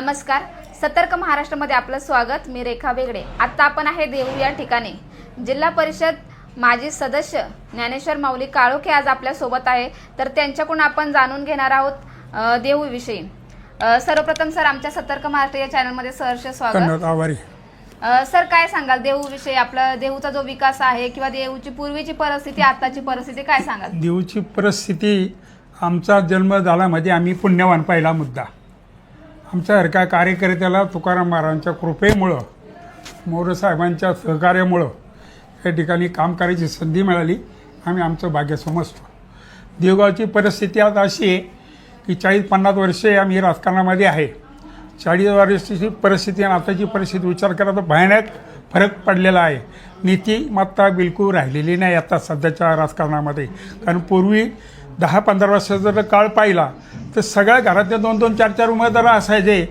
नमस्कार. सतर्क महाराष्ट्रामध्ये आपलं स्वागत. मी रेखा वेगडे आत्ता आपण आहे देऊ या ठिकाणी. जिल्हा परिषद माजी सदस्य ज्ञानेश्वर माऊली काळोखे आज आपल्यासोबत आहे. तर त्यांच्याकडून आपण जाणून घेणार आहोत देऊविषयी सर्वप्रथम सर आमच्या सतर्क महाराष्ट्र या चॅनलमध्ये सहर्ष स्वागत. सर काय सांगाल देऊविषयी आपला देऊचा जो विकास आहे किंवा देऊची पूर्वीची परिस्थिती आताची परिस्थिती काय सांगाल? देऊची परिस्थिती आमचा जन्म झाला म्हणजे आम्ही पुण्यवान पहिला मुद्दा. आमच्यासारख्या कार्यकर्त्याला तुकाराम महाराजांच्या कृपेमुळं मोरसाहेबांच्या सहकार्यामुळं या ठिकाणी काम करायची संधी मिळाली. आम्ही आमचं भाग्य समजतो. देवगावची परिस्थिती आज अशी आहे की चाळीस पन्नास वर्षे आम्ही राजकारणामध्ये आहे. चाळीस वर्षाची परिस्थिती आणि आताची परिस्थिती विचार करा तर भयानक फरक पडलेला आहे. नीतिमत्ता बिलकुल राहिलेली नाही आता सध्याच्या राजकारणामध्ये. कारण पूर्वी दहा पंधरा वर्षाचा जर काळ पाहिला तर सगळ्या घरातले दोन दोन चार चार उमेदवार असायचे.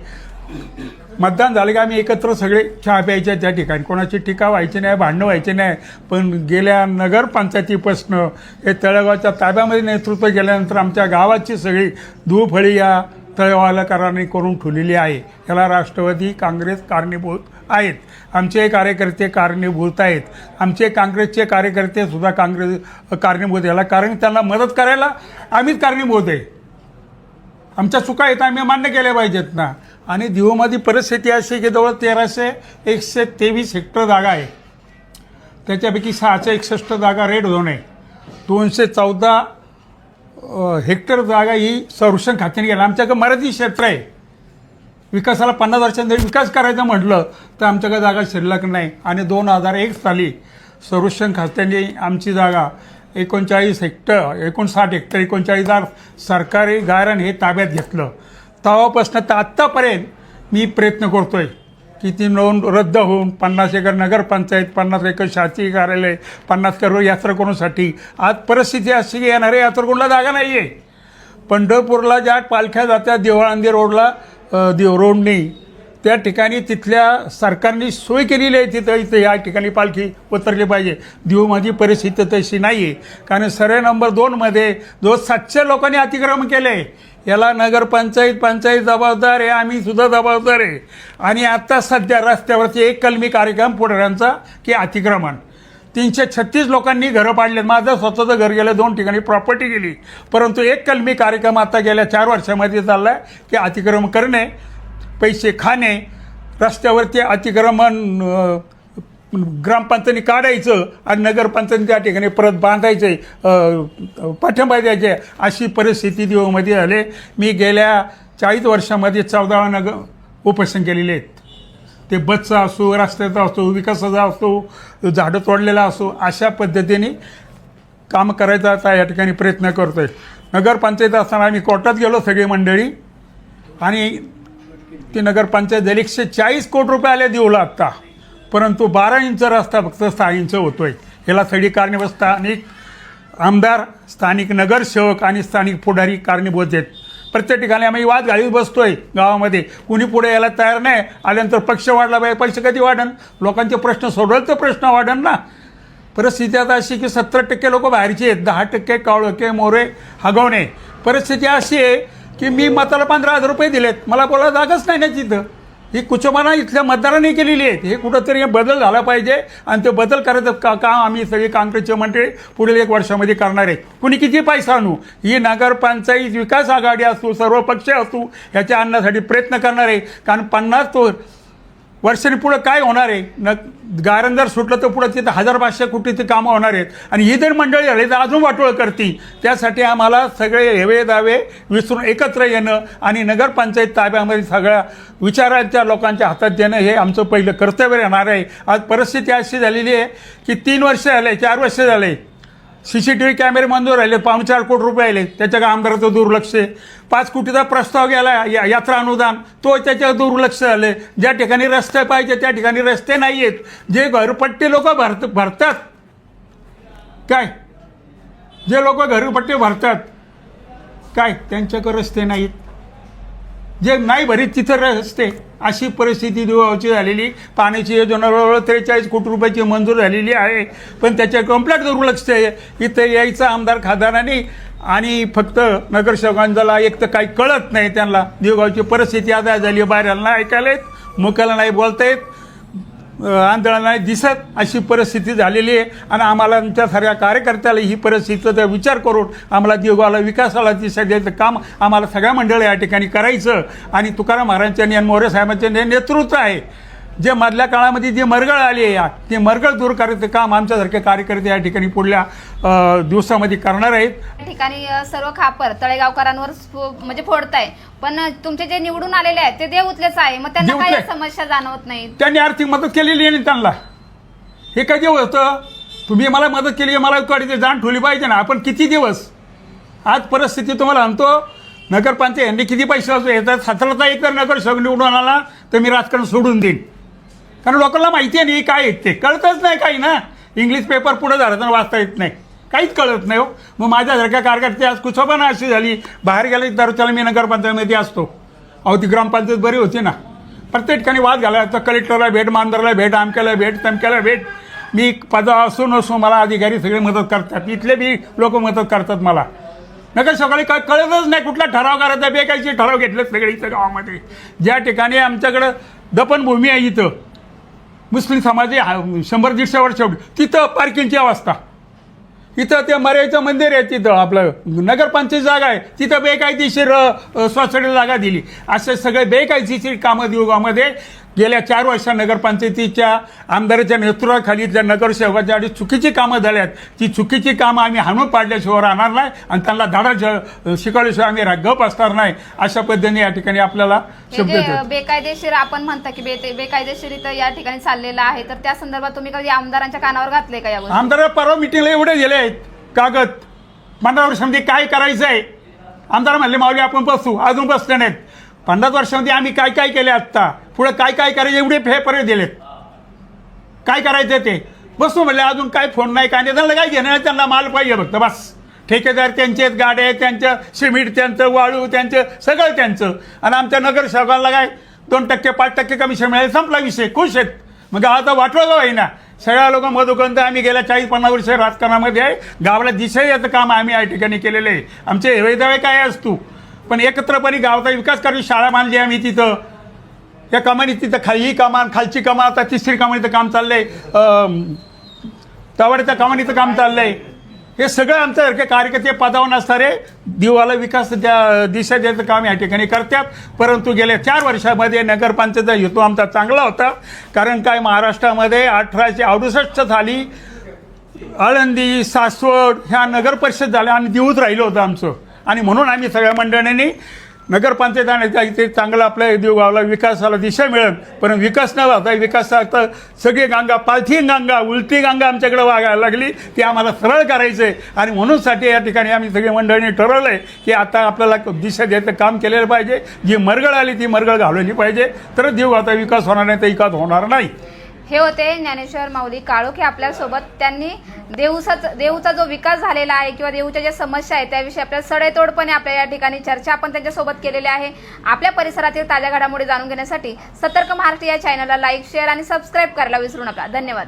मतदान झालं की आम्ही एकत्र सगळे चहा प्यायच्या त्या ठिकाणी. कोणाची टीका व्हायची नाही भांडणं व्हायची नाही. पण गेल्या नगरपंचायतीपासनं हे तळेगावच्या ताब्यामध्ये नेतृत्व गेल्यानंतर आमच्या गावाची सगळी धूफळी या तळेवालकरांनी करून ठेवलेली आहे. याला राष्ट्रवादी काँग्रेस कारणीभूत आहेत. आमचे कार्यकर्ते कारणीभूत आहेत. आमचे काँग्रेसचे कार्यकर्ते सुद्धा काँग्रेस कारणीभूत याला कारण त्यांना मदत करायला आम्हीच कारणीभूत आहे. आमच्या चुका आहेत आम्ही मान्य केल्या पाहिजेत ना. आणि दिवमध्ये परिस्थिती अशी की जवळ तेराशे एकशे तेवीस हेक्टर जागा आहे. त्याच्यापैकी सहाशे एकसष्ट जागा रेड झोन आहे. दोनशे चौदा हेक्टर जागा ही संरक्षण खात्याने गेला. आमच्याकडे मराठी क्षेत्र आहे. विकासाला पन्नास वर्षांनी विकास करायचा म्हटलं तर आमच्याकडे जागा शिल्लक नाही. आणि दोन हजार एक साली संरक्षण खात्याने आमची जागा एकोणचाळीस हेक्टर एकोणसाठ हेक्टर एकोणचाळीस हजार सरकारी गारण हे ताब्यात घेतलं. तेव्हापासून तर आत्तापर्यंत मी प्रयत्न करतोय. की ती नोंद रद्द होऊन पन्नास एकर नगरपंचायत पन्नास एकर शासकीय कार्यालय पन्नास करोड यात्रेकरूंसाठी आज परिस्थिती अशी की येणाऱ्या यात्रेकरूला जागा नाही आहे पंढरपूरला ज्या पालख्या जात्या देवळांदी रोडला देव रोडनी त्या ठिकाणी तिथल्या सरकारने सोय केलेली आहे तिथं इथं या ठिकाणी पालखी उतरली पाहिजे. देऊमध्ये परिस्थिती तशी नाही आहे कारण सर्वे नंबर दोनमध्ये जो सातशे लोकांनी अतिक्रमण केलं आहे याला नगरपंचायत पंचायत जबाबदार आहे आम्ही सुद्धा जबाबदार आहे. आणि आता सध्या रस्त्यावरचे एक कलमी कार्यक्रम पुढाऱ्यांचा की अतिक्रमण. तीनशे छत्तीस लोकांनी घरं पाडले माझं स्वतःचं घर गेलं दोन ठिकाणी प्रॉपर्टी गेली. परंतु एक कलमी कार्यक्रम आता गेल्या चार वर्षामध्ये चालला आहे की अतिक्रमण करणे पैसे खाणे रस्त्यावरती अतिक्रमण ग्रामपंचायतीने काढायचं आणि नगरपंचायत त्या ठिकाणी परत बांधायचे पाठिंबा द्यायचे अशी परिस्थिती दिवमध्ये झाले मी गेल्या चाळीस वर्षामध्ये चौदा नगर उपोषण केलेले आहेत. ते बसचा असो रस्त्याचा असो विकासाचा असो झाडं तोडलेला असो अशा पद्धतीने काम करायचा आता या ठिकाणी प्रयत्न करतोय. नगरपंचायत असताना आम्ही कोर्टात गेलो सगळी मंडळी. आणि ती नगरपंचायत झाली एकशे चाळीस कोटी रुपये आले देऊला आत्ता परंतु बारा इंच रस्ता फक्त सहा इंच होतोय. याला सगळी कारणीभूत स्थानिक आमदार स्थानिक नगरसेवक आणि स्थानिक पुढारी कारणीभूत आहेत. प्रत्येक ठिकाणी आम्ही वाद घालीत बसतोय गावामध्ये. कुणी पुढे यायला तयार नाही आल्यानंतर पक्ष वाढला पाहिजे पैसे कधी वाढन? लोकांचे प्रश्न सोडवले तर प्रश्न वाढन ना. परिस्थिती आता अशी की सत्तर टक्के लोक बाहेरचे आहेत. दहा टक्के कावळके मोरे हगवणे. परिस्थिती अशी आहे की मी मताला पंधरा हजार रुपये दिलेत. मला बोलायला जागाच नाही ना तिथं. ही कुचमाना इथल्या मतदारांनी केलेली आहेत. हे कुठंतरी बदल झाला पाहिजे आणि ते बदल करायचं का काम आम्ही सगळी काँग्रेसचे मंडळी पुढील एक वर्षामध्ये करणार आहे. कुणी किती पैसा आणू? ही नगरपंचायत विकास आघाडी असू सर्व पक्ष असू ह्याच्या आणण्यासाठी प्रयत्न करणार आहे. कारण पन्नास तो वर्षांनी पुढं काय होणार आहे? न गारण जर सुटलं तर पुढं तिथं हजार पाचशे कोटीची कामं होणार आहेत. आणि ही जर मंडळी आली तर अजून वाटोळ करतील. त्यासाठी आम्हाला सगळे हेवे दावे विसरून एकत्र येणं आणि नगरपंचायत ताब्यामध्ये सगळ्या विचारांच्या लोकांच्या हातात देणं हे आमचं पहिलं कर्तव्य राहणार आहे. आज परिस्थिती अशी झालेली आहे की तीन वर्ष झाले चार वर्ष झाले. सी सी टी व्ही कॅमेरे मंजूर राहिले पावणे चार कोटी रुपये आले. त्याच्या आमदाराचं दुर्लक्ष आहे. पाच कोटीचा प्रस्ताव गेला या यात्रा अनुदान. तो त्याच्या दुर्लक्ष झाले. ज्या ठिकाणी रस्ते पाहिजे त्या ठिकाणी रस्ते नाही आहेत जे घरपट्टी लोक भरत भरतात. काय? जे लोक घरपट्टी भरतात. काय? त्यांच्याकडे रस्ते नाहीत. जे नाही भरीत तिथं रस्ते. अशी परिस्थिती देवाची झालेली. पाण्याची योजना जवळजवळ त्रेचाळीस कोटी रुपयाची मंजूर झालेली आहे. पण त्याच्या कंप्लेट दुर्लक्ष आहे इथं यायचं आमदार खासदारांनी आणि फक्त नगरसेवकांना एक तर काही कळत नाही त्यांना. देवगावची परिस्थिती आता झाली. बाहेर ऐकायला येत. मुखाला नाही बोलता येत. आंदोलन दिसत अशी परिस्थिती झालेली आहे. आणि आम्हाला आमच्यासारख्या कार्यकर्त्याला ही परिस्थितीचा विचार करून आम्हाला देवगावला विकासाला ती सगळ्याचं काम आम्हाला सगळ्या मंडळ या ठिकाणी करायचं. आणि तुकाराम महाराजांच्या आणि मोरे साहेबांचे नेतृत्व आहे. जे मधल्या काळामध्ये जी मरगळ आली आहे ते मरगळ दूर करायचं काम आमच्यासारखे कार्यकर्ते या ठिकाणी पुढल्या दिवसामध्ये करणार आहेत. या ठिकाणी सर्व खापर तळेगावकरांवर फो- म्हणजे फोडताय. पण तुमचे जे निवडून आलेले आहेत ते देवउतलेच आहे. मग त्यांना काही. समस्या जाणवत नाही त्यांनी आर्थिक मदत केलेली आहे ना त्यांना. हे कधी होतं? तुम्ही मला मदत केली आहे मला कडे जाण ठेवली पाहिजे ना. आपण किती दिवस? आज परिस्थिती तुम्हाला म्हणतो नगरपंचायत यांनी किती पैसे असो येतात सतराचा एक तर नगरसेवक निवडून आला तर मी राजकारण सोडून देईन. कारण लोकांना माहिती आहे नाही काय आहे ते. कळतच नाही काही ना. इंग्लिश पेपर पुढं झालं तर वाचता येत नाही. काहीच कळत नाही हो. मग माझ्यासारख्या कार्यकर्ते आज कुचोबाना अशी झाली. बाहेर गेले तर त्याला मी नगरपंचायतमध्ये असतो. अहो ती ग्रामपंचायत बरी होती ना. प्रत्येक ठिकाणी वाद झाला. तर कलेक्टरला भेट मांदरला भेट आमक्याला भेट तमक्याला भेट. मी पदा असो नसो मला अधिकारी सगळे मदत करतात. इथले बी लोक मदत करतात मला. नका सकाळी काय कळतच नाही कुठला ठराव करायचा. बेकायचे ठराव घेतले सगळे इथं गावामध्ये. ज्या ठिकाणी आमच्याकडं दफनभूमी आहे इथं मुस्लिम समाज शंभर दीडशे वर्ष तिथं पार्किंगची अवस्था. इथं ते मर्याचं मंदिर आहे तिथं आपलं. नगरपंचायत जागा आहे. तिथं बेकायदेशीर अ, सोसायटीला जागा दिली. असे सगळे बेकायदेशीर कामं दिवगामध्ये गेल्या चार वर्षात नगरपंचायतीच्या आमदाराच्या नेतृत्वाखाली ज्या नगरसेवकाच्या चुकीची कामं झाल्यात ती चुकीची कामं आम्ही हाणून पाडल्याशिवाय राहणार नाही आणि त्यांना धाडा ज- शिकवल्याशिवाय आम्ही गप असणार नाही अशा पद्धतीने या ठिकाणी आपल्याला शब्द बेकायदेशीर आपण म्हणता की बेकायदेशीर इथं या ठिकाणी चाललेलं आहे तर त्या संदर्भात तुम्ही कधी आमदारांच्या कानावर घातले का आमदार परवा मिटिंगला एवढे गेले आहेत कागद. पंधरा वर्षामध्ये काय करायचं आहे आमदार म्हणले माऊली आपण बसू. अजून बसले नाहीत. पन्नास वर्षामध्ये आम्ही काय काय केले आत्ता? पुढे काय काय करायचे? एवढे फेपर दिलेत. काय करायचं ते? बसू म्हणले अजून काय फोन नाही काय नाही. त्यांना काय घेणार त्यांना माल पाहिजे फक्त बस. ठेकेदार त्यांचे गाड्या आहेत, त्यांचं सिमेंट त्यांचं वाळू त्यांचं सगळं त्यांचं. आणि आमच्या नगरसेवकाला काय? दोन टक्के पाच टक्के कमिशन मिळाले संपला विषय. खुश आहेत. मग आता वाटलं आहे ना? सगळ्या लोक मधुकंत आम्ही गेल्या चाळीस पन्नास वर्ष राजकारणामध्ये आहे. गावाला दिशा याचं काम आम्ही या ठिकाणी केलेलं आहे. आमचे हेवेदावे काय असतो? पण एकत्रपणे गावाचा विकास करावी शाळा बांधली आम्ही तिथं. या कामाने तिथं खाली ही कमान खालची कमान आता तिसरी कमानीचं काम चाललंय तवाड्याच्या कमानीचं काम चाललंय. हे सगळं आमच्यासारखे कार्यकर्ते पदावर नसणारे दिवाला विकास त्या दिशा द्यायचं काम या ठिकाणी करतात. परंतु गेल्या चार वर्षामध्ये नगरपंचायतचा हेतू आमचा चांगला होता. कारण काय महाराष्ट्रामध्ये अठराशे अडुसष्ट साली आळंदी सासवड ह्या नगरपरिषद झाल्या आणि देऊच राहिलं होतं आमचं. आणि म्हणून आम्ही सगळ्या मंडळींनी नगरपंचायत आणायचा इथे चांगला आपल्या देवगावला विकासाला दिशा मिळेल. पण विकास न होता आता सगळी गंगा पालथी गंगा उलटी गंगा आमच्याकडे वागायला लागली. ती आम्हाला सरळ करायचं आहे आणि म्हणूनसाठी या ठिकाणी आम्ही सगळी मंडळींनी ठरवलं आहे की आता आपल्याला दिशा द्यायचं काम केलेलं पाहिजे. जी मरगळ आली ती मरगळ घालवली पाहिजे. तर देवगावचा विकास होणार नाही तर विकास होणार नाही. हे होते ज्ञानेश्वर माऊली काळोखे आपल्यासोबत त्यांनी देऊचा देऊचा जो विकास झालेला आहे किंवा देऊच्या ज्या समस्या आहेत त्याविषयी आपल्या सडेतोडपणे आपल्या या ठिकाणी चर्चा आपण त्यांच्यासोबत केलेली आहे. आपल्या परिसरातील ताज्या घडामोडी जाणून घेण्यासाठी सतर्क महाराष्ट्र या चॅनलला लाईक शेअर आणि सबस्क्राईब करायला विसरू नका. धन्यवाद.